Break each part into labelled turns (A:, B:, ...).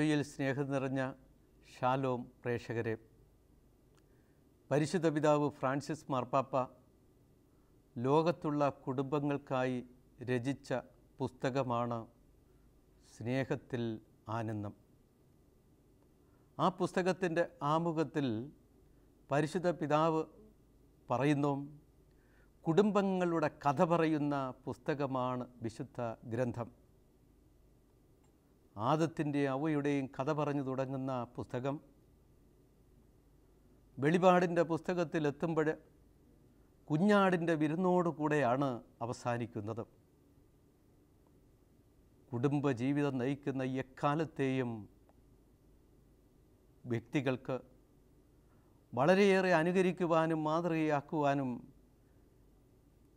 A: ഈശോയിൽ സ്നേഹം നിറഞ്ഞ ഷാലോം പ്രേക്ഷകരെ പരിശുദ്ധ പിതാവ് ഫ്രാൻസിസ് മാർപ്പാപ്പ ലോകത്തുള്ള കുടുംബങ്ങൾക്കായി രചിച്ച പുസ്തകമാണ് സ്നേഹത്തിൽ ആനന്ദം. ആ പുസ്തകത്തിന്റെ ആമുഖത്തിൽ പരിശുദ്ധ പിതാവ് പറയുന്നു കുടുംബങ്ങളുടെ കഥ പറയുന്ന പുസ്തകമാണ് വിശുദ്ധ ഗ്രന്ഥം. ആദത്തിന്റെ അവയുടെയും കഥ പറഞ്ഞു തുടങ്ങുന്ന പുസ്തകം വെളിപാടിന്റെ പുസ്തകത്തിലെത്തുമ്പോൾ കുഞ്ഞാടിന്റെ വിരുന്നോടുകൂടെയാണ് അവസാനിക്കുന്നത്. കുടുംബജീവിതം നയിക്കുന്ന എക്കാലത്തെയും വ്യക്തികൾക്ക് വളരെയേറെ അനുകരിക്കുവാനും മാതൃകയാക്കുവാനും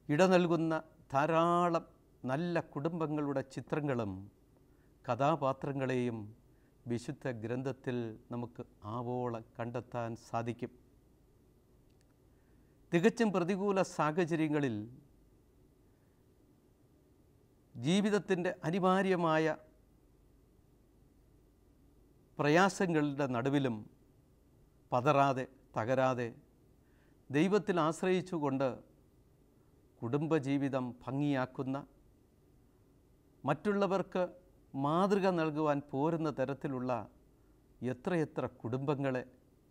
A: ഇട നൽകുന്ന ധാരാളം നല്ല കുടുംബങ്ങളുടെ ചിത്രങ്ങളും കഥാപാത്രങ്ങളെയും വിശുദ്ധ ഗ്രന്ഥത്തിൽ നമുക്ക് ആവോളം കണ്ടെത്താൻ സാധിക്കും. തികച്ചും പ്രതികൂല സാഹചര്യങ്ങളിൽ ജീവിതത്തിന്റെ അനിവാര്യമായ പ്രയാസങ്ങളുടെ നടുവിലും പതറാതെ തകരാതെ ദൈവത്തിൽ ആശ്രയിച്ചുകൊണ്ട് കുടുംബജീവിതം ഭംഗിയാക്കുന്ന മറ്റുള്ളവർക്ക് മാതൃക നൽകുവാൻ പോരുന്ന തരത്തിലുള്ള എത്രയെത്ര കുടുംബങ്ങളെ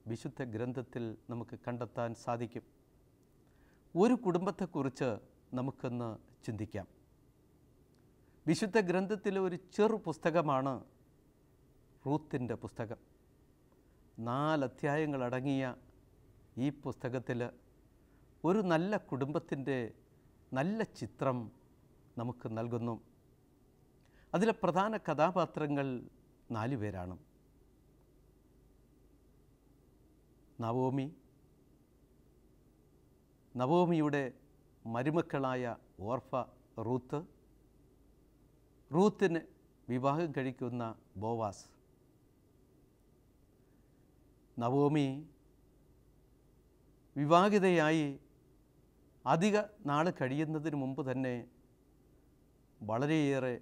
A: വിശുദ്ധ ഗ്രന്ഥത്തിൽ നമുക്ക് കണ്ടെത്താൻ സാധിക്കും? ഒരു കുടുംബത്തെക്കുറിച്ച് നമുക്കൊന്ന് ചിന്തിക്കാം. വിശുദ്ധ ഗ്രന്ഥത്തിലെ ഒരു ചെറു പുസ്തകമാണ് റൂത്തിന്റെ പുസ്തകം. നാലധ്യായങ്ങളടങ്ങിയ ഈ പുസ്തകത്തിൽ ഒരു നല്ല കുടുംബത്തിന്റെ നല്ല ചിത്രം നമുക്ക് നൽകുന്നു. അതിലെ പ്രധാന കഥാപാത്രങ്ങൾ നാലു പേരാണ്. Naomi നവോമിയുടെ മരുമക്കളായ ഓർഫ Ruth. റൂത്തിന് വിവാഹം കഴിക്കുന്ന ബോവാസ്. നവോമി വിവാഹിതയായി അധിക നാൾ കഴിയുന്നതിന് മുമ്പ് തന്നെ വളരെയേറെ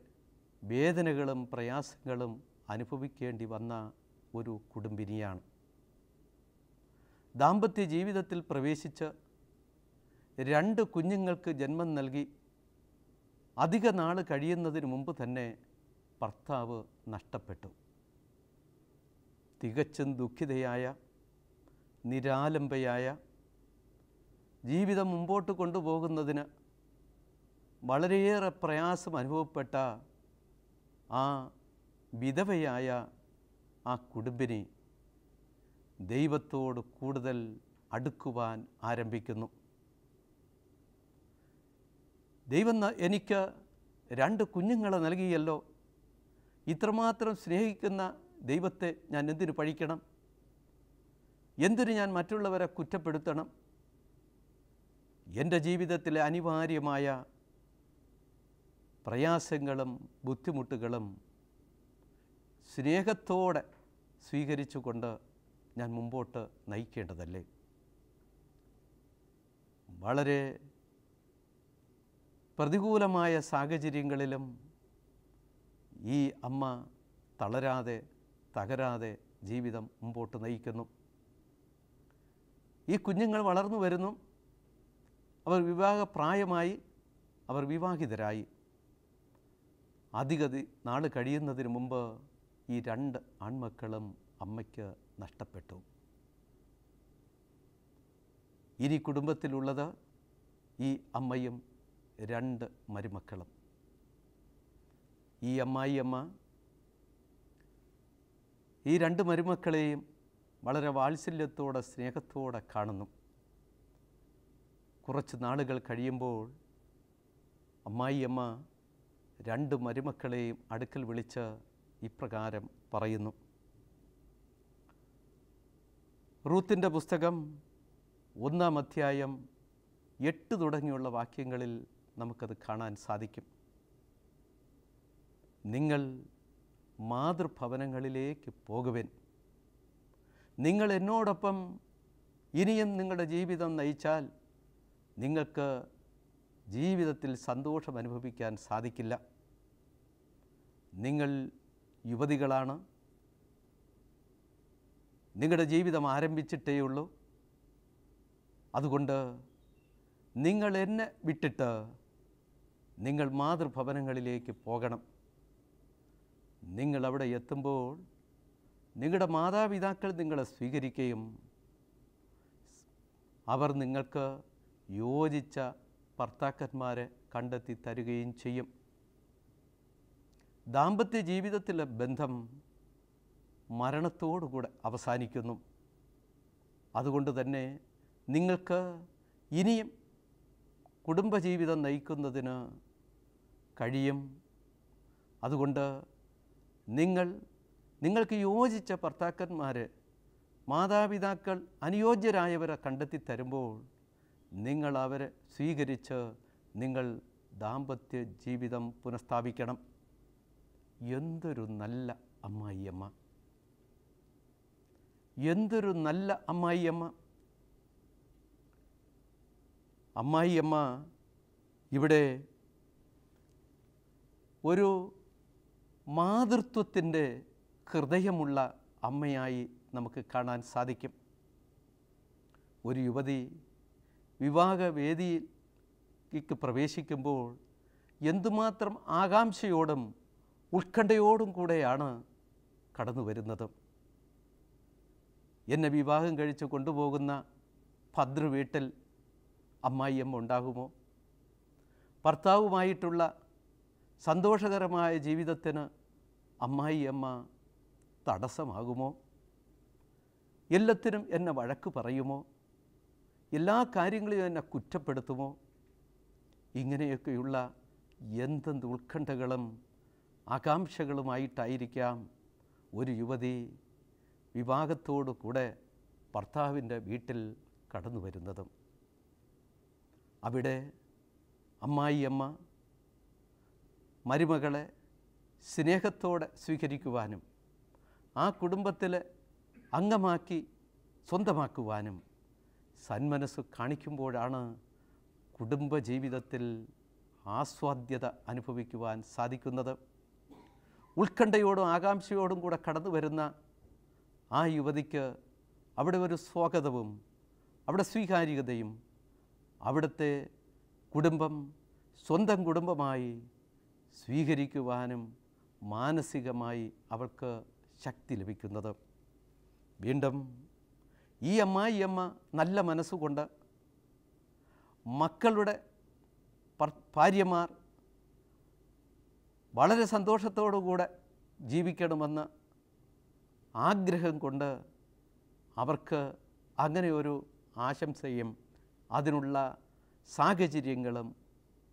A: വേദനകളും പ്രയാസങ്ങളും അനുഭവിക്കേണ്ടി വന്ന ഒരു കുടുംബിനിയാണ്. ദാമ്പത്യ ജീവിതത്തിൽ പ്രവേശിച്ച് രണ്ട് കുഞ്ഞുങ്ങൾക്ക് ജന്മം നൽകി അധിക നാൾ കഴിയുന്നതിന് മുമ്പ് തന്നെ ഭർത്താവ് നഷ്ടപ്പെട്ടു. തികച്ചും ദുഃഖിതയായ നിരാലംബയായ ജീവിതം മുമ്പോട്ട് കൊണ്ടുപോകുന്നതിന് വളരെയേറെ പ്രയാസം അനുഭവപ്പെട്ട ആ വിധവയായ ആ കുടുംബിനെ ദൈവത്തോട് കൂടുതൽ അടുക്കുവാൻ ആരംഭിക്കുന്നു. ദൈവം എനിക്ക് രണ്ട് കുഞ്ഞുങ്ങളെ നൽകിയല്ലോ. ഇത്രമാത്രം സ്നേഹിക്കുന്ന ദൈവത്തെ ഞാൻ എന്തിനു പഴിക്കണം? എന്തിനു ഞാൻ മറ്റുള്ളവരെ കുറ്റപ്പെടുത്തണം? എന്റെ ജീവിതത്തിലെ അനിവാര്യമായ പ്രയാസങ്ങളും ബുദ്ധിമുട്ടുകളും സ്നേഹത്തോടെ സ്വീകരിച്ചുകൊണ്ട് ഞാൻ മുമ്പോട്ട് നയിക്കേണ്ടതല്ലേ? വളരെ പ്രതികൂലമായ സാഹചര്യങ്ങളിലും ഈ അമ്മ തളരാതെ തകരാതെ ജീവിതം മുമ്പോട്ട് നയിക്കുന്നു. ഈ കുഞ്ഞുങ്ങൾ വളർന്നു വരുന്നു. അവർ വിവാഹപ്രായമായി അവർ വിവാഹിതരായി. അധിക ദി- നാൾ കഴിയുന്നതിന് മുമ്പ് ഈ രണ്ട് ആൺമക്കളും അമ്മയ്ക്ക് നഷ്ടപ്പെട്ടു. ഇനി കുടുംബത്തിലുള്ളത് ഈ അമ്മയും രണ്ട് മരുമക്കളും. ഈ അമ്മായി അമ്മ ഈ രണ്ട് മരുമക്കളെയും വളരെ വാത്സല്യത്തോടെ സ്നേഹത്തോടെ കാണുന്നു. കുറച്ച് നാളുകൾ കഴിയുമ്പോൾ അമ്മായിയമ്മ രണ്ട് മരുമക്കളെയും അടുക്കൽ വിളിച്ച് ഇപ്രകാരം പറയുന്നു. റൂത്തിന്റെ പുസ്തകം ഒന്നാം അധ്യായം എട്ട് തുടങ്ങിയുള്ള വാക്യങ്ങളിൽ നമുക്കത് കാണാൻ സാധിക്കും. നിങ്ങൾ മാതൃഭവനങ്ങളിലേക്ക് പോകുവൻ. നിങ്ങൾ എന്നോടൊപ്പം ഇനിയും നിങ്ങളുടെ ജീവിതം നയിച്ചാൽ നിങ്ങൾക്ക് ജീവിതത്തിൽ സന്തോഷം അനുഭവിക്കാൻ സാധിക്കില്ല. നിങ്ങൾ യുവതികളാണ്. നിങ്ങളുടെ ജീവിതം ആരംഭിച്ചിട്ടേയുള്ളൂ അതുകൊണ്ട് നിങ്ങൾ എന്നെ വിട്ടിട്ട് നിങ്ങൾ മാതൃഭവനങ്ങളിലേക്ക് പോകണം. നിങ്ങൾ അവിടെ എത്തുമ്പോൾ നിങ്ങളുടെ മാതാപിതാക്കൾ നിങ്ങളെ സ്വീകരിക്കുകയും അവർ നിങ്ങൾക്ക് യോജിച്ച ഭർത്താക്കന്മാരെ കണ്ടെത്തി തരുകയും ചെയ്യും. ദാമ്പത്യ ജീവിതത്തിലെ ബന്ധം മരണത്തോടുകൂടെ അവസാനിക്കുന്നു. അതുകൊണ്ട് തന്നെ നിങ്ങൾക്ക് ഇനിയും കുടുംബജീവിതം നയിക്കുന്നതിന് കഴിയും. അതുകൊണ്ട് നിങ്ങൾ നിങ്ങൾക്ക് യോജിച്ച ഭർത്താക്കന്മാരെ മാതാപിതാക്കൾ അനുയോജ്യരായവരെ കണ്ടെത്തി തരുമ്പോൾ നിങ്ങൾ അവരെ സ്വീകരിച്ച് നിങ്ങൾ ദാമ്പത്യ ജീവിതം പുനഃസ്ഥാപിക്കണം. എന്തൊരു നല്ല അമ്മായിയമ്മ. എന്തൊരു നല്ല അമ്മായിയമ്മ. അമ്മായിയമ്മ ഇവിടെ ഒരു മാതൃത്വത്തിന്റെ ഹൃദയമുള്ള അമ്മയായി നമുക്ക് കാണാൻ സാധിക്കും. ഒരു യുവതി വിവാഹവേദിയിലേക്ക് പ്രവേശിക്കുമ്പോൾ എന്തുമാത്രം ആകാംക്ഷയോടും ഉത്കണ്ഠയോടും കൂടെയാണ് കടന്നു വരുന്നത്. എന്നെ വിവാഹം കഴിച്ച് കൊണ്ടുപോകുന്ന ഭദ്ര വീട്ടിൽ അമ്മായിയമ്മ ഉണ്ടാകുമോ? ഭർത്താവുമായിട്ടുള്ള സന്തോഷകരമായ ജീവിതത്തിന് അമ്മായിയമ്മ തടസ്സമാകുമോ? എല്ലാത്തിനും എന്നെ വഴക്ക് പറയുമോ? എല്ലാ കാര്യങ്ങളെയും എന്നെ കുറ്റപ്പെടുത്തുമോ? ഇങ്ങനെയൊക്കെയുള്ള എന്തെന്ത് ഉത്കണ്ഠകളും ആകാംക്ഷകളുമായിട്ടായിരിക്കാം ഒരു യുവതി വിവാഹത്തോടു കൂടെ ഭർത്താവിന്റെ വീട്ടിൽ കടന്നു വരുന്നതും. അവിടെ അമ്മായിയമ്മ മരുമകളെ സ്നേഹത്തോടെ സ്വീകരിക്കുവാനും ആ കുടുംബത്തിലെ അംഗമാക്കി സ്വന്തമാക്കുവാനും സന്മനസ് കാണിക്കുമ്പോഴാണ് കുടുംബജീവിതത്തിൽ ആസ്വാദ്യത അനുഭവിക്കുവാൻ സാധിക്കുന്നത്. ഉത്കണ്ഠയോടും ആകാംക്ഷയോടും കൂടെ കടന്നു വരുന്ന ആ യുവതിക്ക് അവിടെ ഒരു സ്വാഗതവും അവിടെ സ്വീകാര്യതയും അവിടുത്തെ കുടുംബം സ്വന്തം കുടുംബമായി സ്വീകരിക്കുവാനും മാനസികമായി അവൾക്ക് ശക്തി ലഭിക്കുന്നത്. വീണ്ടും ഈ അമ്മ ഈ അമ്മ നല്ല മനസ്സുകൊണ്ട് മക്കളുടെ ഭാര്യമാർ വളരെ സന്തോഷത്തോടുകൂടെ ജീവിക്കണമെന്ന് ആഗ്രഹം കൊണ്ട് അവർക്ക് അങ്ങനെ ഒരു ആശംസയും അതിനുള്ള സാഹചര്യങ്ങളും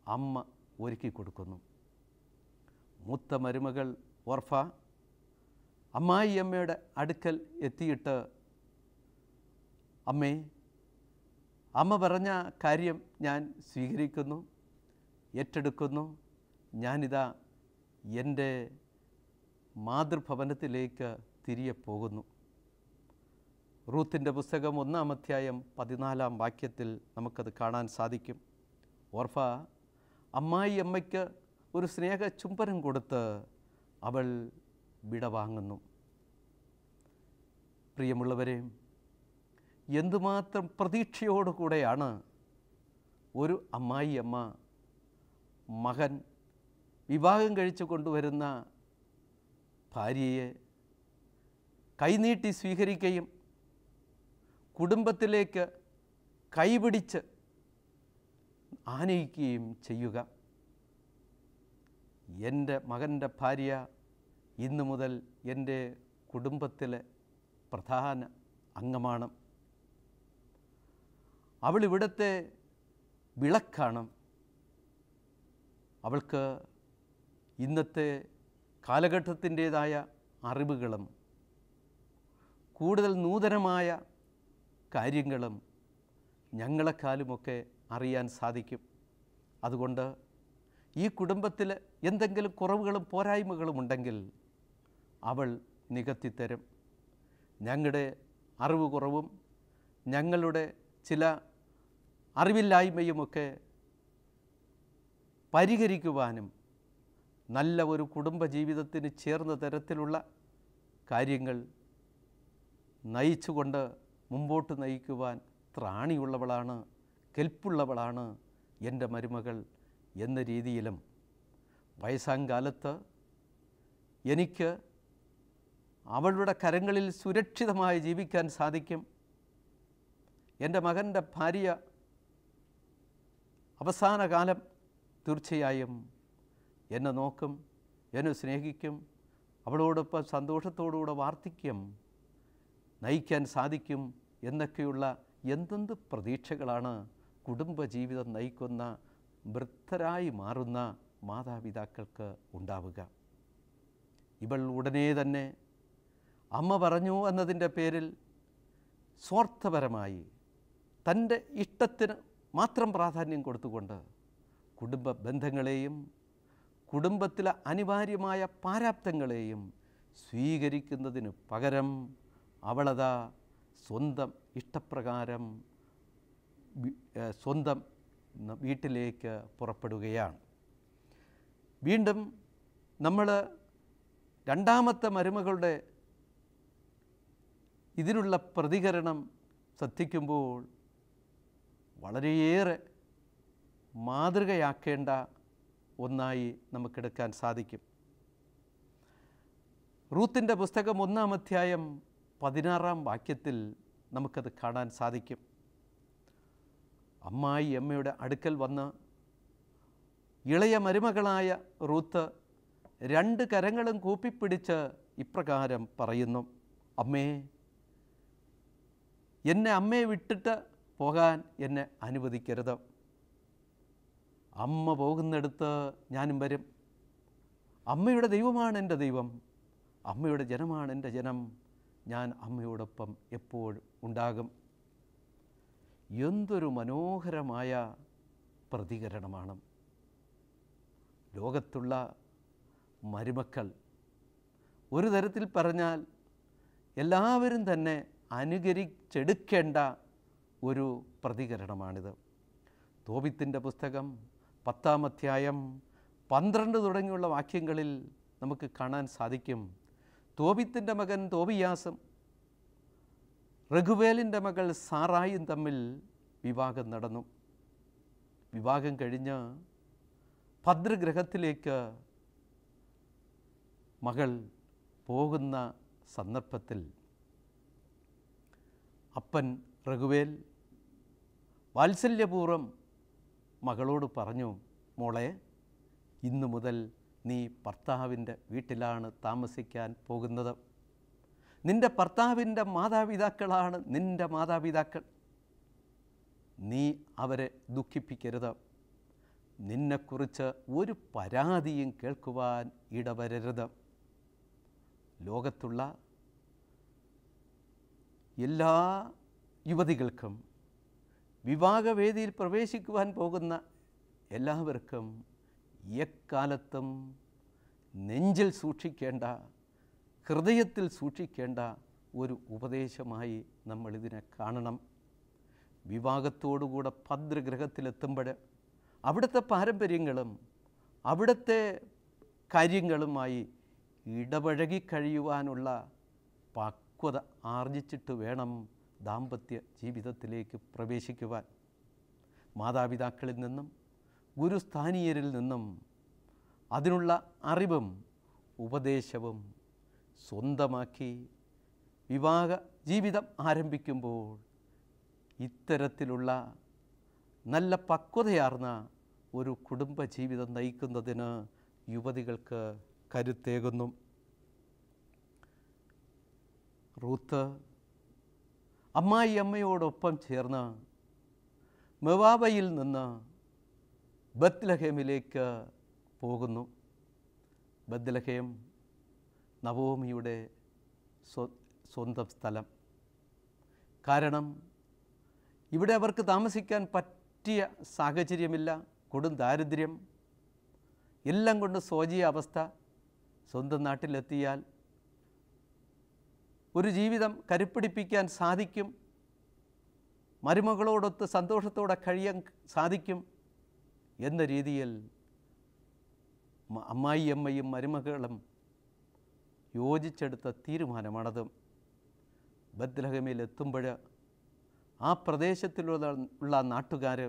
A: അമ്മ ഒരുക്കി കൊടുക്കുന്നു. മൂത്ത മരുമകൾ ഓർഫ അമ്മായിയമ്മയുടെ അടുക്കൽ എത്തിയിട്ട് അമ്മേ അമ്മ പറഞ്ഞ കാര്യം ഞാൻ സ്വീകരിക്കുന്നു ഏറ്റെടുക്കുന്നു. ഞാനിതാ എന്റെ മാതൃഭവനത്തിലേക്ക് തിരികെ പോകുന്നു. റൂത്തിന്റെ പുസ്തകം ഒന്നാം അധ്യായം പതിനാലാം വാക്യത്തിൽ നമുക്കത് കാണാൻ സാധിക്കും. ഓർഫ അമ്മായി അമ്മയ്ക്ക് ഒരു സ്നേഹ ചുംബനം കൊടുത്ത് അവൾ വിടവാങ്ങുന്നു. പ്രിയമുള്ളവരെ എന്തുമാത്രം പ്രതീക്ഷയോടുകൂടെയാണ് ഒരു അമ്മായി അമ്മ മകൻ വിവാഹം കഴിച്ചു കൊണ്ടുവരുന്ന ഭാര്യയെ കൈനീട്ടി സ്വീകരിക്കുകയും കുടുംബത്തിലേക്ക് കൈപിടിച്ച് ആനയിക്കുകയും ചെയ്യുക. എന്റെ മകന്റെ ഭാര്യ ഇന്നു മുതൽ എന്റെ കുടുംബത്തിലെ പ്രധാന അംഗമാണ്. അവൾ ഇവിടുത്തെ വിളക്കാണ്. അവൾക്ക് ഇന്നത്തെ കാലഘട്ടത്തിന്റേതായ അറിവുകളും കൂടുതൽ നൂതനമായ കാര്യങ്ങളും ഞങ്ങളെക്കാലുമൊക്കെ അറിയാൻ സാധിക്കും. അതുകൊണ്ട് ഈ കുടുംബത്തിൽ എന്തെങ്കിലും കുറവുകളും പോരായ്മകളും ഉണ്ടെങ്കിൽ അവൾ നികത്തിത്തരും. ഞങ്ങളുടെ അറിവ് കുറവും ഞങ്ങളുടെ ചില അറിവില്ലായ്മയുമൊക്കെ പരിഹരിക്കുവാനും നല്ല ഒരു കുടുംബജീവിതത്തിന് ചേർന്ന തരത്തിലുള്ള കാര്യങ്ങൾ നയിച്ചുകൊണ്ട് മുമ്പോട്ട് നയിക്കുവാൻ ത്രാണിയുള്ളവളാണ് കെൽപ്പുള്ളവളാണ് എന്റെ മരുമകൾ എന്ന രീതിയിലും വയസ്സാങ്കാലത്ത് എനിക്ക് അവളുടെ കരങ്ങളിൽ സുരക്ഷിതമായി ജീവിക്കാൻ സാധിക്കും. എന്റെ മകന്റെ ഭാര്യ അവസാന കാലം തീർച്ചയായും എന്നെ നോക്കും എന്നെ സ്നേഹിക്കും അവളോടൊപ്പം സന്തോഷത്തോടുകൂടെ വാർദ്ധക്യം നയിക്കാൻ സാധിക്കും എന്നൊക്കെയുള്ള എന്തെന്ത് പ്രതീക്ഷകളാണ് കുടുംബജീവിതം നയിക്കുന്ന വൃദ്ധരായി മാറുന്ന മാതാപിതാക്കൾക്ക് ഉണ്ടാവുക. ഇവൾ ഉടനെ തന്നെ അമ്മ പറഞ്ഞു എന്നതിന്റെ പേരിൽ സ്വാർത്ഥപരമായി തന്റെ ഇഷ്ടത്തിന് മാത്രം പ്രാധാന്യം കൊടുത്തുകൊണ്ട് കുടുംബ ബന്ധങ്ങളെയും കുടുംബത്തിലെ അനിവാര്യമായ പാരാപ്തങ്ങളെയും സ്വീകരിക്കുന്നതിന് പകരം അവളതാ സ്വന്തം ഇഷ്ടപ്രകാരം സ്വന്തം വീട്ടിലേക്ക് പുറപ്പെടുകയാണ്. വീണ്ടും നമ്മൾ രണ്ടാമത്തെ മരുമകളുടെ ഇതിനുള്ള പ്രതികരണം ശ്രദ്ധിക്കുമ്പോൾ വളരെയേറെ മാതൃകയാക്കേണ്ട ഒന്നായി നമുക്കെടുക്കാൻ സാധിക്കും. റൂത്തിന്റെ പുസ്തകം ഒന്നാം അധ്യായം പതിനാറാം വാക്യത്തിൽ നമുക്കത് കാണാൻ സാധിക്കും. അമ്മായി അമ്മയുടെ അടുക്കൽ വന്ന് ഇളയ മരുമകളായ റൂത്ത് രണ്ട് കരങ്ങളും കൂപ്പിപ്പിടിച്ച് ഇപ്രകാരം പറയുന്നു. അമ്മേ എന്നെ അമ്മയെ വിട്ടിട്ട് പോകാൻ എന്നെ അനുവദിക്കരുത്. അമ്മ പോകുന്നിടത്ത് ഞാനും വരും. അമ്മയുടെ ദൈവമാണ് എന്റെ ദൈവം. അമ്മയുടെ ജനമാണ് എന്റെ ജനം. ഞാൻ അമ്മയോടൊപ്പം എപ്പോഴും ഉണ്ടാകും? എന്തൊരു മനോഹരമായ പ്രതികരണമാണ്. ലോകത്തുള്ള മരുമക്കൾ ഒരു തരത്തിൽ പറഞ്ഞാൽ എല്ലാവരും തന്നെ അനുകരിച്ചെടുക്കേണ്ട ഒരു പ്രതികരണമാണിത്. തോപിത്തിന്റെ പുസ്തകം പത്താം അധ്യായം പന്ത്രണ്ട് തുടങ്ങിയുള്ള വാക്യങ്ങളിൽ നമുക്ക് കാണാൻ സാധിക്കും. തോപിത്തിന്റെ മകൻ തോബിയാസും റഘുവേലിന്റെ മകൾ സാറായും തമ്മിൽ വിവാഹം നടന്നു. വിവാഹം കഴിഞ്ഞ് ഭദ്രഗ്രഹത്തിലേക്ക് മകൾ പോകുന്ന സന്ദർഭത്തിൽ അപ്പൻ റഘുവേൽ വാത്സല്യപൂർവം മകളോട് പറഞ്ഞു മോളെ ഇന്നു മുതൽ നീ ഭർത്താവിന്റെ വീട്ടിലാണ് താമസിക്കാൻ പോകുന്നത്. നിന്റെ ഭർത്താവിന്റെ മാതാപിതാക്കളാണ് നിന്റെ മാതാപിതാക്കൾ. നീ അവരെ ദുഃഖിപ്പിക്കരുത്. നിന്നെക്കുറിച്ച് ഒരു പരാതിയും കേൾക്കുവാൻ ഇടവരരുത്. ലോകത്തുള്ള എല്ലാ യുവതികൾക്കും വിവാഹവേദിയിൽ പ്രവേശിക്കുവാൻ പോകുന്ന എല്ലാവർക്കും എക്കാലത്തും നെഞ്ചിൽ സൂക്ഷിക്കേണ്ട ഹൃദയത്തിൽ സൂക്ഷിക്കേണ്ട ഒരു ഉപദേശമായി നമ്മളിതിനെ കാണണം. വിവാഹത്തോടുകൂടെ ഭദ്രഗ്രഹത്തിലെത്തുമ്പോൾ അവിടുത്തെ പാരമ്പര്യങ്ങളും അവിടുത്തെ കാര്യങ്ങളുമായി ഇടപഴകി കഴിയുവാനുള്ള പക്വത ആർജിച്ചിട്ട് വേണം ദാമ്പത്യ ജീവിതത്തിലേക്ക് പ്രവേശിക്കുവാൻ മാതാപിതാക്കളിൽ നിന്നും ഗുരുസ്ഥാനീയരിൽ നിന്നും അതിനുള്ള അറിവും ഉപദേശവും സ്വന്തമാക്കി വിവാഹ ജീവിതം ആരംഭിക്കുമ്പോൾ ഇത്തരത്തിലുള്ള നല്ല പക്വതയാർന്ന ഒരു കുടുംബ ജീവിതം നയിക്കുന്നതിന് യുവതികൾക്ക് കരുത്തേകുന്നു. റൂത്ത് അമ്മായി അമ്മയോടൊപ്പം ചേർന്ന് മെവാബയിൽ നിന്ന് ബത്ലഹേമിലേക്ക് പോകുന്നു. ബദ്ലഹേം നവോമിയുടെ സ്വ- സ്വന്തം സ്ഥലം. കാരണം ഇവിടെ അവർക്ക് താമസിക്കാൻ പറ്റിയ സാഹചര്യമില്ല കൊടും ദാരിദ്ര്യം എല്ലാം കൊണ്ട് സ്വജീയ അവസ്ഥ. സ്വന്തം നാട്ടിലെത്തിയാൽ ഒരു ജീവിതം കരുപ്പിടിപ്പിക്കാൻ സാധിക്കും. മരുമകളോടൊത്ത് സന്തോഷത്തോടെ കഴിയാൻ സാധിക്കും എന്ന രീതിയിൽ അമ്മായിയമ്മയും മരുമകളും യോജിച്ചെടുത്ത തീരുമാനമാണത്. ബദ്ലഹമിൽ എത്തുമ്പോൾ ആ പ്രദേശത്തിലുള്ള ഉള്ള നാട്ടുകാർ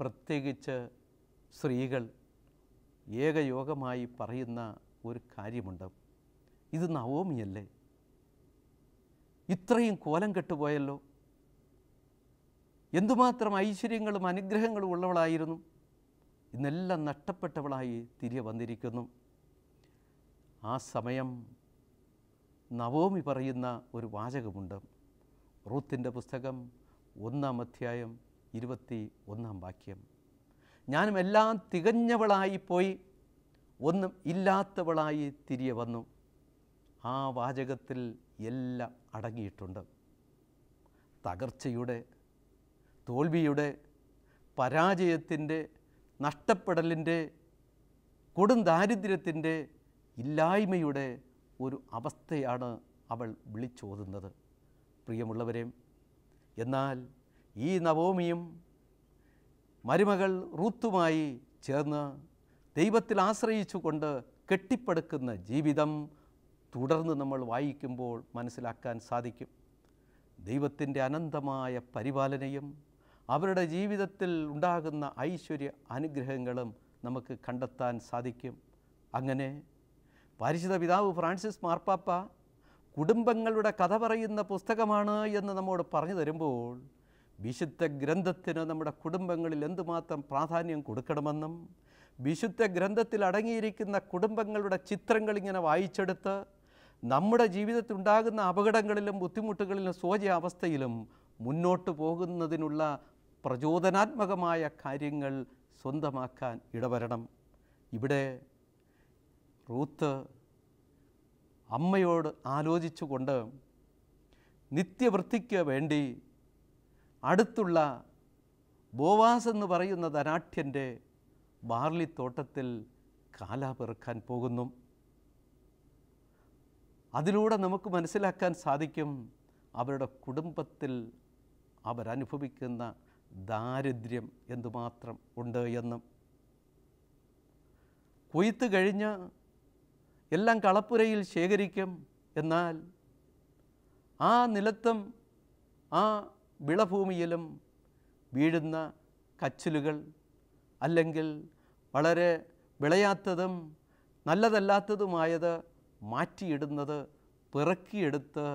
A: പ്രത്യേകിച്ച് സ്ത്രീകൾ ഏകയോഗമായി പറയുന്ന ഒരു കാര്യമുണ്ട്. ഇത് നവോമിയല്ലേ? ഇത്രയും കോലം കെട്ടുപോയല്ലോ. എന്തുമാത്രം ഐശ്വര്യങ്ങളും അനുഗ്രഹങ്ങളും ഉള്ളവളായിരുന്നു. ഇന്നെല്ലാം നഷ്ടപ്പെട്ടവളായി തിരികെ വന്നിരിക്കുന്നു. ആ സമയം നവോമി പറയുന്ന ഒരു വാചകമുണ്ട്. റൂത്തിന്റെ പുസ്തകം ഒന്നാം അധ്യായം ഇരുപത്തി ഒന്നാം വാക്യം. ഞാനും എല്ലാം തികഞ്ഞവളായി പോയി ഒന്നും ഇല്ലാത്തവളായി തിരികെ വന്നു. ആ വാചകത്തിൽ എല്ലാം അടങ്ങിയിട്ടുണ്ട്. തകർച്ചയുടെ തോൽവിയുടെ പരാജയത്തിന്റെ നഷ്ടപ്പെടലിന്റെ കൊടും ദാരിദ്ര്യത്തിന്റെ ഇല്ലായ്മയുടെ ഒരു അവസ്ഥയാണ് അവൾ വിളിച്ചോതുന്നത്. പ്രിയമുള്ളവരെ എന്നാൽ ഈ നവോമിയും മരുമകൾ റൂത്തുമായി ചേർന്ന് ദൈവത്തിൽ ആശ്രയിച്ചുകൊണ്ട് കെട്ടിപ്പടുക്കുന്ന ജീവിതം തുടർന്ന് നമ്മൾ വായിക്കുമ്പോൾ മനസ്സിലാക്കാൻ സാധിക്കും. ദൈവത്തിന്റെ അനന്തമായ പരിപാലനയും അവരുടെ ജീവിതത്തിൽ ഉണ്ടാകുന്ന ഐശ്വര്യ അനുഗ്രഹങ്ങളും നമുക്ക് കണ്ടെത്താൻ സാധിക്കും. അങ്ങനെ പരിശുദ്ധ പിതാവ് ഫ്രാൻസിസ് മാർപ്പാപ്പ കുടുംബങ്ങളുടെ കഥ പറയുന്ന പുസ്തകമാണ് എന്ന് നമ്മോട് പറഞ്ഞു തരുമ്പോൾ വിശുദ്ധ ഗ്രന്ഥത്തിന് നമ്മുടെ കുടുംബങ്ങളിൽ എന്തുമാത്രം പ്രാധാന്യം കൊടുക്കണമെന്നും വിശുദ്ധ ഗ്രന്ഥത്തിൽ അടങ്ങിയിരിക്കുന്ന കുടുംബങ്ങളുടെ ചിത്രങ്ങൾ ഇങ്ങനെ വായിച്ചെടുത്ത് നമ്മുടെ ജീവിതത്തിൽ ഉണ്ടാകുന്ന അപകടങ്ങളിലും ബുദ്ധിമുട്ടുകളിലും സ്വജാവസ്ഥയിലും മുന്നോട്ട് പോകുന്നതിനുള്ള പ്രചോദനാത്മകമായ കാര്യങ്ങൾ സ്വന്തമാക്കാൻ ഇടവരണം. ഇവിടെ റൂത്ത് അമ്മയോട് ആലോചിച്ചുകൊണ്ട് നിത്യവൃത്തിക്ക് വേണ്ടി അടുത്തുള്ള ബോവാസ് എന്ന് പറയുന്ന ധനാഠ്യന്റെ ബാർലിത്തോട്ടത്തിൽ കാലാപിറക്കാൻ പോകുന്നു. അതിലൂടെ നമുക്ക് മനസ്സിലാക്കാൻ സാധിക്കും അവരുടെ കുടുംബത്തിൽ അവരനുഭവിക്കുന്ന ദാരിദ്ര്യം എന്തുമാത്രം ഉണ്ട് എന്നും. കൊയ്ത്ത് കഴിഞ്ഞ് എല്ലാം കളപ്പുരയിൽ ശേഖരിക്കും എന്നാൽ ആ നിലത്തും ആ വിളഭൂമിയിലും വീഴുന്ന കച്ചിലുകൾ അല്ലെങ്കിൽ വളരെ വിളയാത്തതും നല്ലതല്ലാത്തതുമായത് മാറ്റിയിടുന്നത് പിറക്കിയെടുത്ത്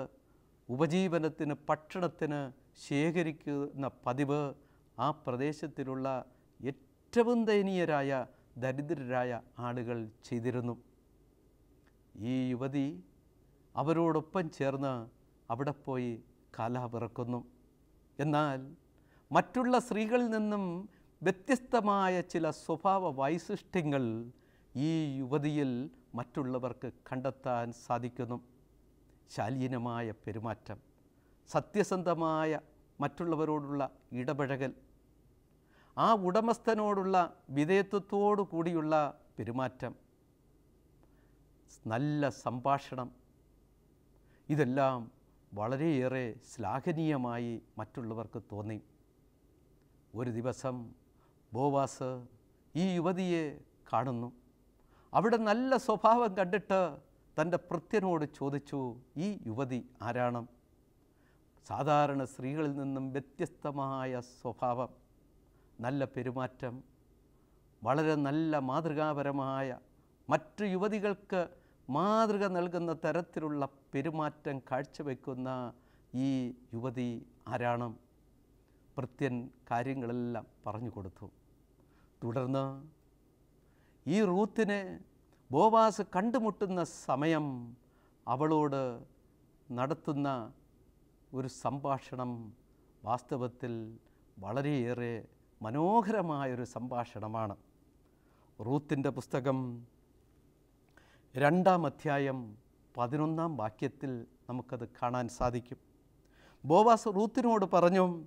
A: ഉപജീവനത്തിന് ഭക്ഷണത്തിന് ശേഖരിക്കുന്ന പതിവ് ആ പ്രദേശത്തിലുള്ള ഏറ്റവും ദയനീയരായ ദരിദ്രരായ ആളുകൾ ചെയ്തിരുന്നു. ഈ യുവതി അവരോടൊപ്പം ചേർന്ന് അവിടെ പോയി കാലാപിറക്കുന്നു എന്നാൽ മറ്റുള്ള സ്ത്രീകളിൽ നിന്നും വ്യത്യസ്തമായ ചില സ്വഭാവ വൈശിഷ്ട്യങ്ങൾ ഈ യുവതിയിൽ മറ്റുള്ളവർക്ക് കണ്ടെത്താൻ സാധിക്കുന്നു. ശാലീനമായ പെരുമാറ്റം സത്യസന്ധമായ മറ്റുള്ളവരോടുള്ള ഇടപഴകൽ ആ ഉടമസ്ഥനോടുള്ള വിധേയത്വത്തോടു കൂടിയുള്ള പെരുമാറ്റം നല്ല സംഭാഷണം ഇതെല്ലാം വളരെയേറെ ശ്ലാഘനീയമായി മറ്റുള്ളവർക്ക് തോന്നി. ഒരു ദിവസം ബോവാസ് ഈ യുവതിയെ കാണുന്നു. അവിടെ നല്ല സ്വഭാവം കണ്ടിട്ട് തന്റെ ഭൃത്യനോട് ചോദിച്ചു ഈ യുവതി ആരാണ്? സാധാരണ സ്ത്രീകളിൽ നിന്നും വ്യത്യസ്തമായ സ്വഭാവം നല്ല പെരുമാറ്റം വളരെ നല്ല മാതൃകാപരമായ മറ്റു യുവതികൾക്ക് മാതൃക നൽകുന്ന തരത്തിലുള്ള പെരുമാറ്റം കാഴ്ചവെക്കുന്ന ഈ യുവതി ആരാണ്? ഭൃത്യൻ കാര്യങ്ങളെല്ലാം പറഞ്ഞു കൊടുത്തു. തുടർന്ന് ഈ റൂത്തിനെ ബോവാസ് കണ്ടുമുട്ടുന്ന സമയം അവളോട് നടത്തുന്ന ഒരു സംഭാഷണം വാസ്തവത്തിൽ വളരെയേറെ മനോഹരമായൊരു സംഭാഷണമാണ്. റൂത്തിന്റെ പുസ്തകം രണ്ടാം അധ്യായം പതിനൊന്നാം വാക്യത്തിൽ നമുക്കത് കാണാൻ സാധിക്കും. ബോവാസ് റൂത്തിനോട് പറഞ്ഞു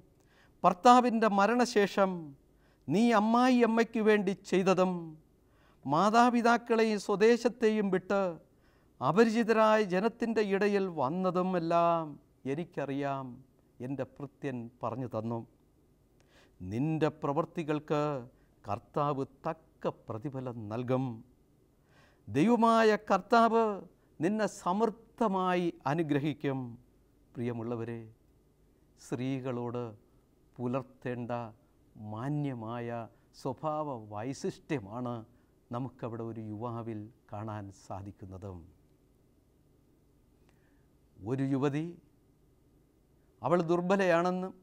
A: ഭർത്താവിന്റെ മരണശേഷം നീ അമ്മായി അമ്മയ്ക്ക് വേണ്ടി ചെയ്തതും മാതാപിതാക്കളെയും സ്വദേശത്തെയും വിട്ട് അപരിചിതരായ ജനത്തിന്റെ ഇടയിൽ വന്നതുമെല്ലാം എനിക്കറിയാം. എന്റെ ഭൃത്യൻ പറഞ്ഞു തന്നു. നിന്റെ പ്രവൃത്തികൾക്ക് കർത്താവ് തക്ക പ്രതിഫലം നൽകും. ദൈവമായ കർത്താവ് നിന്നെ സമൃദ്ധമായി അനുഗ്രഹിക്കും. പ്രിയമുള്ളവരെ സ്ത്രീകളോട് പുലർത്തേണ്ട മാന്യമായ സ്വഭാവ വൈശിഷ്ട്യമാണ് നമുക്കവിടെ ഒരു യുവാവിൽ കാണാൻ സാധിക്കുന്നത്. ഒരു യുവതി അവൾ ദുർബലയാണെന്നും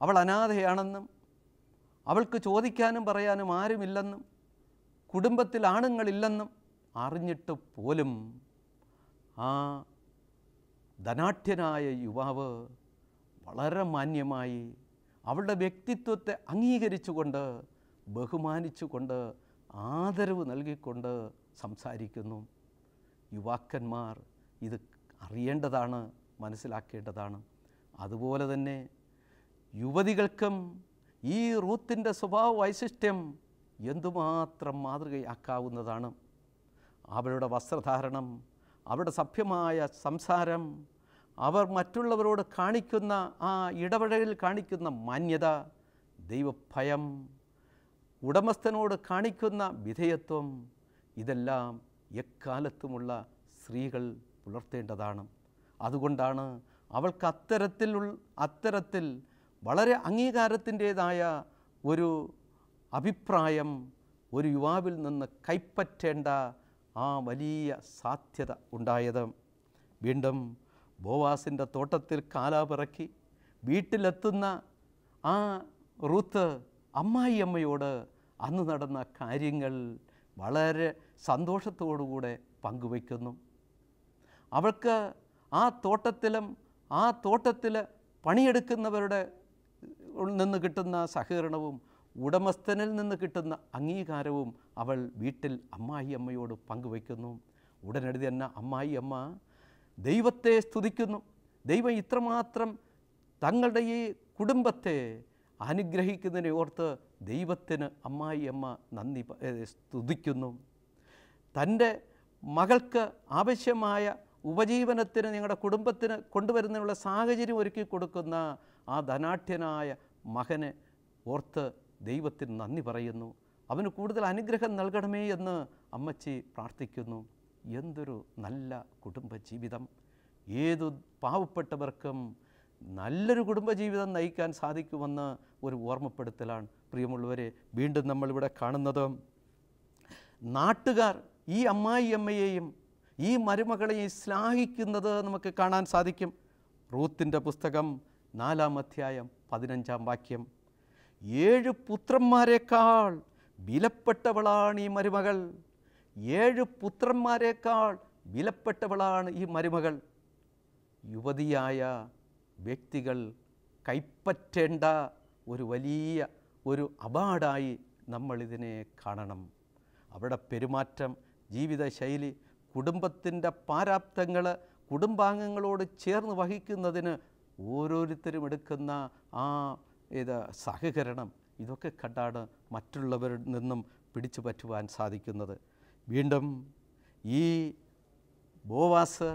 A: അവൾ അനാഥയാണെന്നും അവൾക്ക് ചോദിക്കാനും പറയാനും ആരുമില്ലെന്നും കുടുംബത്തിൽ ആണുങ്ങളില്ലെന്നും അറിഞ്ഞിട്ട് പോലും ആ ധനാഠ്യനായ യുവാവ് വളരെ മാന്യമായി അവളുടെ വ്യക്തിത്വത്തെ അംഗീകരിച്ചുകൊണ്ട് ബഹുമാനിച്ചുകൊണ്ട് ആദരവ് നൽകിക്കൊണ്ട് സംസാരിക്കുന്നു. യുവാക്കന്മാർ ഇത് അറിയേണ്ടതാണ് മനസ്സിലാക്കേണ്ടതാണ്. അതുപോലെ തന്നെ യുവതികൾക്കും ഈ റൂത്തിന്റെ സ്വഭാവ വൈശിഷ്ട്യം എന്തുമാത്രം മാതൃകയാക്കാവുന്നതാണ്. അവരുടെ വസ്ത്രധാരണം അവരുടെ സഭ്യമായ സംസാരം അവർ മറ്റുള്ളവരോട് കാണിക്കുന്ന ആ ഇടപെടലിൽ കാണിക്കുന്ന മാന്യത ദൈവഭയം ഉടമസ്ഥനോട് കാണിക്കുന്ന വിധേയത്വം ഇതെല്ലാം എക്കാലത്തുമുള്ള സ്ത്രീകൾ പുലർത്തേണ്ടതാണ്. അതുകൊണ്ടാണ് അവൾക്ക് അത്തരത്തിൽ അത്തരത്തിൽ വളരെ അംഗീകാരത്തിന്റേതായ ഒരു അഭിപ്രായം ഒരു യുവാവിൽ നിന്ന് കൈപ്പറ്റേണ്ട ആ വലിയ സാധ്യത ഉണ്ടായത്. വീണ്ടും ബോവാസിന്റെ തോട്ടത്തിൽ കാലാപിറക്കി വീട്ടിലെത്തുന്ന ആ റൂത്ത് അമ്മായിയമ്മയോട് അന്ന് നടന്ന കാര്യങ്ങൾ വളരെ സന്തോഷത്തോടുകൂടെ പങ്കുവയ്ക്കുന്നു. അവൾക്ക് ആ തോട്ടത്തിലും ആ തോട്ടത്തിൽ പണിയെടുക്കുന്നവരുടെ നിന്ന് കിട്ടുന്ന സഹകരണവും ഉടമസ്ഥനിൽ നിന്ന് കിട്ടുന്ന അംഗീകാരവും അവൾ വീട്ടിൽ അമ്മായി അമ്മയോട് പങ്കുവയ്ക്കുന്നു. ഉടനടി തന്നെ അമ്മായി അമ്മ ദൈവത്തെ സ്തുതിക്കുന്നു. ദൈവം ഇത്രമാത്രം തങ്ങളുടെ ഈ കുടുംബത്തെ അനുഗ്രഹിക്കുന്നതിനെ ഓർത്ത് ദൈവത്തിന് അമ്മായി അമ്മ നന്ദി സ്തുതിക്കുന്നു. തന്റെ മകൾക്ക് ആവശ്യമായ ഉപജീവനത്തിന് ഞങ്ങളുടെ കുടുംബത്തിന് കൊണ്ടുവരുന്നതിനുള്ള സാഹചര്യം ഒരുക്കി കൊടുക്കുന്ന ആ ധനാഠ്യനായ മകനെ ഓർത്ത് ദൈവത്തിന് നന്ദി പറയുന്നു. അവന് കൂടുതൽ അനുഗ്രഹം നൽകണമേ എന്ന് അമ്മച്ചി പ്രാർത്ഥിക്കുന്നു. എന്തൊരു നല്ല കുടുംബജീവിതം. ഏതു പാവപ്പെട്ടവർക്കും നല്ലൊരു കുടുംബജീവിതം നയിക്കാൻ സാധിക്കുമെന്ന് ഒരു ഓർമ്മപ്പെടുത്തലാണ് പ്രിയമുള്ളവരെ വീണ്ടും നമ്മളിവിടെ കാണുന്നത്. നാട്ടുകാർ ഈ അമ്മായി അമ്മയെയും ഈ മരുമകളെയും ശ്ലാഹിക്കുന്നത് നമുക്ക് കാണാൻ സാധിക്കും. റൂത്തിന്റെ പുസ്തകം നാലാം അധ്യായം പതിനഞ്ചാം വാക്യം. ഏഴ് പുത്രന്മാരെക്കാൾ വിലപ്പെട്ടവളാണ് ഈ മരുമകൾ. ഏഴ് പുത്രന്മാരെക്കാൾ വിലപ്പെട്ടവളാണ് ഈ മരുമകൾ. യുവതിയായ വ്യക്തികൾ കൈപ്പറ്റേണ്ട ഒരു വലിയ ഒരു അവാർഡായി നമ്മളിതിനെ കാണണം. അവിടെ പെരുമാറ്റം ജീവിതശൈലി കുടുംബത്തിന്റെ പാരാപ്തങ്ങൾ കുടുംബാംഗങ്ങളോട് ചേർന്ന് വഹിക്കുന്നതിന് ഓരോരുത്തരും എടുക്കുന്ന ആ ഇത് സഹകരണം ഇതൊക്കെ കണ്ടാണ് മറ്റുള്ളവരിൽ നിന്നും പിടിച്ചു പറ്റുവാൻ സാധിക്കുന്നത്. വീണ്ടും ഈ ബോവാസ്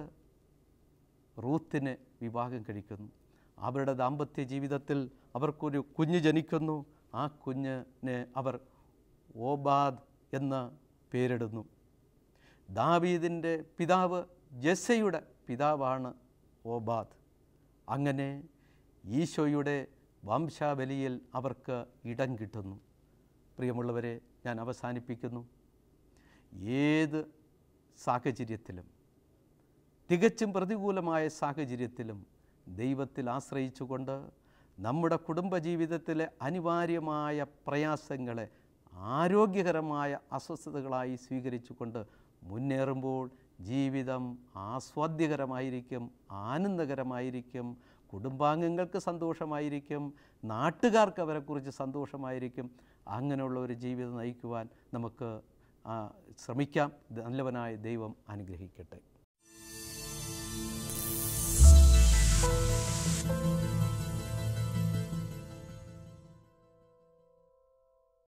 A: റൂത്തിനെ വിവാഹം കഴിക്കുന്നു. അവരുടെ ദാമ്പത്യ ജീവിതത്തിൽ അവർക്കൊരു കുഞ്ഞ് ജനിക്കുന്നു. ആ കുഞ്ഞിനെ അവർ ഓബാദ് എന്ന് പേരിടുന്നു. ദാവീദിന്റെ പിതാവ് ജെസ്സയുടെ പിതാവാണ് ഓബാദ്. അങ്ങനെ ഈശോയുടെ വംശാവലിയിൽ അവർക്ക് ഇടം കിട്ടുന്നു. പ്രിയമുള്ളവരെ ഞാൻ അവസാനിപ്പിക്കുന്നു. ഏത് സാഹചര്യത്തിലും തികച്ചും പ്രതികൂലമായ സാഹചര്യത്തിലും ദൈവത്തിൽ ആശ്രയിച്ചുകൊണ്ട് നമ്മുടെ കുടുംബജീവിതത്തിലെ അനിവാര്യമായ പ്രയാസങ്ങളെ ആരോഗ്യകരമായ അസ്വസ്ഥതകളായി സ്വീകരിച്ചുകൊണ്ട് മുന്നേറുമ്പോൾ ജീവിതം ആസ്വാദ്യകരമായിരിക്കും ആനന്ദകരമായിരിക്കും കുടുംബാംഗങ്ങൾക്ക് സന്തോഷമായിരിക്കും നാട്ടുകാർക്ക് അവരെക്കുറിച്ച് സന്തോഷമായിരിക്കും. അങ്ങനെയുള്ള ഒരു ജീവിതം നയിക്കുവാൻ നമുക്ക് ശ്രമിക്കാം. നല്ലവനായ ദൈവം അനുഗ്രഹിക്കട്ടെ.